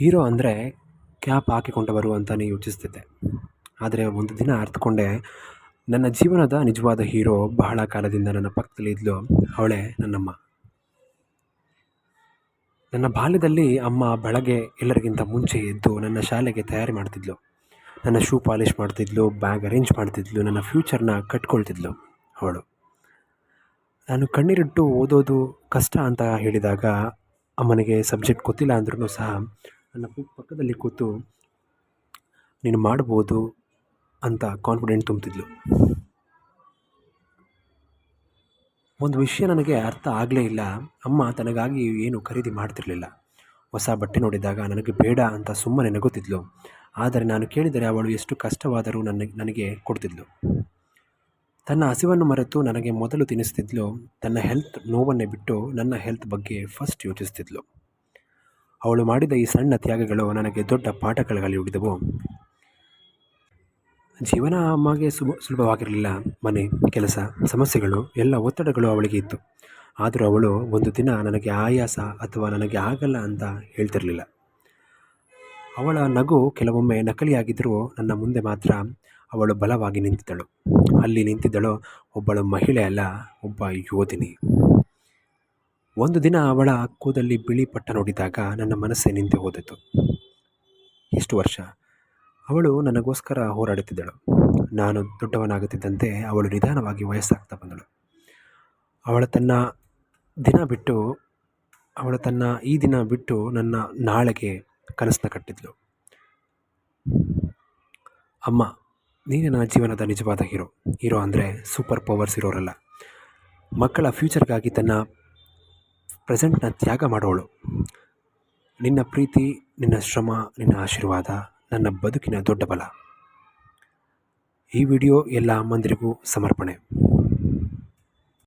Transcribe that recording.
Hero ಅಂದರೆ cap ಹಾಕಿಕೊಂಡು ಬರು ಅಂತಲೇ ಯೋಚಿಸ್ತಿದ್ದೆ. ಆದರೆ ಒಂದು ದಿನ ಅರ್ಥಕೊಂಡೆ ನನ್ನ ಜೀವನದ ನಿಜವಾದ ಹೀರೋ ಬಹಳ ಕಾಲದಿಂದ ನನ್ನ ಪಕ್ಕದಲ್ಲಿ ಇದ್ಲು, ಅವಳೇ ನನ್ನಮ್ಮ. ನನ್ನ ಬಾಲ್ಯದಲ್ಲಿ ಅಮ್ಮ ಬೆಳಗ್ಗೆ ಎಲ್ಲರಿಗಿಂತ ಮುಂಚೆ ಎದ್ದು ನನ್ನ ಶಾಲೆಗೆ ತಯಾರಿ ಮಾಡ್ತಿದ್ಲು. ನನ್ನ ಶೂ ಪಾಲಿಷ್ ಮಾಡ್ತಿದ್ಲು, ಬ್ಯಾಗ್ ಅರೇಂಜ್ ಮಾಡ್ತಿದ್ಲು, ನನ್ನ ಫ್ಯೂಚರ್ನ ಕಟ್ಕೊಳ್ತಿದ್ಲು ಅವಳು. ನಾನು ಕಣ್ಣೀರಿಟ್ಟು ಓದೋದು ಕಷ್ಟ ಅಂತ ಹೇಳಿದಾಗ ಅಮ್ಮನಿಗೆ ಸಬ್ಜೆಕ್ಟ್ ಗೊತ್ತಿಲ್ಲ ಅಂದ್ರೂ ಸಹ ನನ್ನ ಪಕ್ಕದಲ್ಲಿ ಕೂತು ನೀನು ಮಾಡ್ಬೋದು ಅಂತ ಕಾನ್ಫಿಡೆಂಟ್ ತುಂಬ್ತಿದ್ಲು. ಒಂದು ವಿಷಯ ನನಗೆ ಅರ್ಥ ಆಗಲೇ ಇಲ್ಲ. ಅಮ್ಮ ತನಗಾಗಿ ಏನು ಖರೀದಿ ಮಾಡ್ತಿರಲಿಲ್ಲ. ಹೊಸ ಬಟ್ಟೆ ನೋಡಿದಾಗ ನನಗೆ ಬೇಡ ಅಂತ ಸುಮ್ಮನೆ ನಗುತ್ತಿದ್ಲು. ಆದರೆ ನಾನು ಕೇಳಿದರೆ ಅವಳು ಎಷ್ಟು ಕಷ್ಟವಾದರೂ ನನಗೆ ನನಗೆ ಕೊಡ್ತಿದ್ಲು. ತನ್ನ ಹಸಿವನ್ನು ಮರೆತು ನನಗೆ ಮೊದಲು ತಿನ್ನಿಸ್ತಿದ್ಲು. ತನ್ನ ಹೆಲ್ತ್ ನೋವನ್ನೇ ಬಿಟ್ಟು ನನ್ನ ಹೆಲ್ತ್ ಬಗ್ಗೆ ಫಸ್ಟ್ ಯೋಚಿಸ್ತಿದ್ಲು. ಅವಳು ಮಾಡಿದ ಈ ಸಣ್ಣ ತ್ಯಾಗಗಳು ನನಗೆ ದೊಡ್ಡ ಪಾಠಗಳಲ್ಲಿ ಉಳಿದವು. ಜೀವನ ಅಮ್ಮಗೆ ಸುಬ, ಸುಲಭವಾಗಿರಲಿಲ್ಲ ಮನೆ, ಕೆಲಸ, ಸಮಸ್ಯೆಗಳು, ಎಲ್ಲ ಒತ್ತಡಗಳು ಅವಳಿಗೆ ಇತ್ತು. ಆದರೂ ಅವಳು ಒಂದು ದಿನ ನನಗೆ ಆಯಾಸ ಅಥವಾ ನನಗೆ ಆಗಲ್ಲ ಅಂತ ಹೇಳ್ತಿರಲಿಲ್ಲ. ಅವಳ ನಗು ಕೆಲವೊಮ್ಮೆ ನಕಲಿಯಾಗಿದ್ದರೂ ನನ್ನ ಮುಂದೆ ಮಾತ್ರ ಅವಳು ಬಲವಾಗಿ ನಿಂತಿದ್ದಳು. ಅಲ್ಲಿ ನಿಂತಿದ್ದಳು ಒಬ್ಬಳು ಮಹಿಳೆ ಅಲ್ಲ, ಒಬ್ಬ ಯೋಧಿನಿ ಒಂದು ದಿನ ಅವಳ ಕೂದಲ್ಲಿ ಬಿಳಿ ಪಟ್ಟ ನೋಡಿದಾಗ ನನ್ನ ಮನಸ್ಸೇ ನಿಂತೆ ಹೋದಿತು ಇಷ್ಟು ವರ್ಷ ಅವಳು ನನಗೋಸ್ಕರ ಹೋರಾಡುತ್ತಿದ್ದಳು. ನಾನು ದೊಡ್ಡವನಾಗುತ್ತಿದ್ದಂತೆ ಅವಳು ನಿಧಾನವಾಗಿ ವಯಸ್ಸಾಗ್ತಾ ಬಂದಳು. ಅವಳ ತನ್ನ ದಿನ ಬಿಟ್ಟು, ಅವಳು ತನ್ನ ಈ ದಿನ ಬಿಟ್ಟು ನನ್ನ ನಾಳೆಗೆ ಕನಸನ್ನ ಕಟ್ಟಿದ್ಲು. ಅಮ್ಮ, ನೀನೇ ನನ್ನ ಜೀವನದ ನಿಜವಾದ ಹೀರೋ. ಹೀರೋ ಅಂದರೆ ಸೂಪರ್ ಪವರ್ಸ್ ಇರೋರಲ್ಲ. ಮಕ್ಕಳ ಫ್ಯೂಚರ್ಗಾಗಿ ತನ್ನ ಪ್ರೆಸೆಂಟ್ನ ತ್ಯಾಗ ಮಾಡೋಳು. ನಿನ್ನ ಪ್ರೀತಿ, ನಿನ್ನ ಶ್ರಮ, ನಿನ್ನ ಆಶೀರ್ವಾದ, ನನ್ನ ಬದುಕಿನ ದೊಡ್ಡ ಬಲ. ಈ ವಿಡಿಯೋ ಎಲ್ಲ ಅಮ್ಮಂದಿರಿಗೂ ಸಮರ್ಪಣೆ.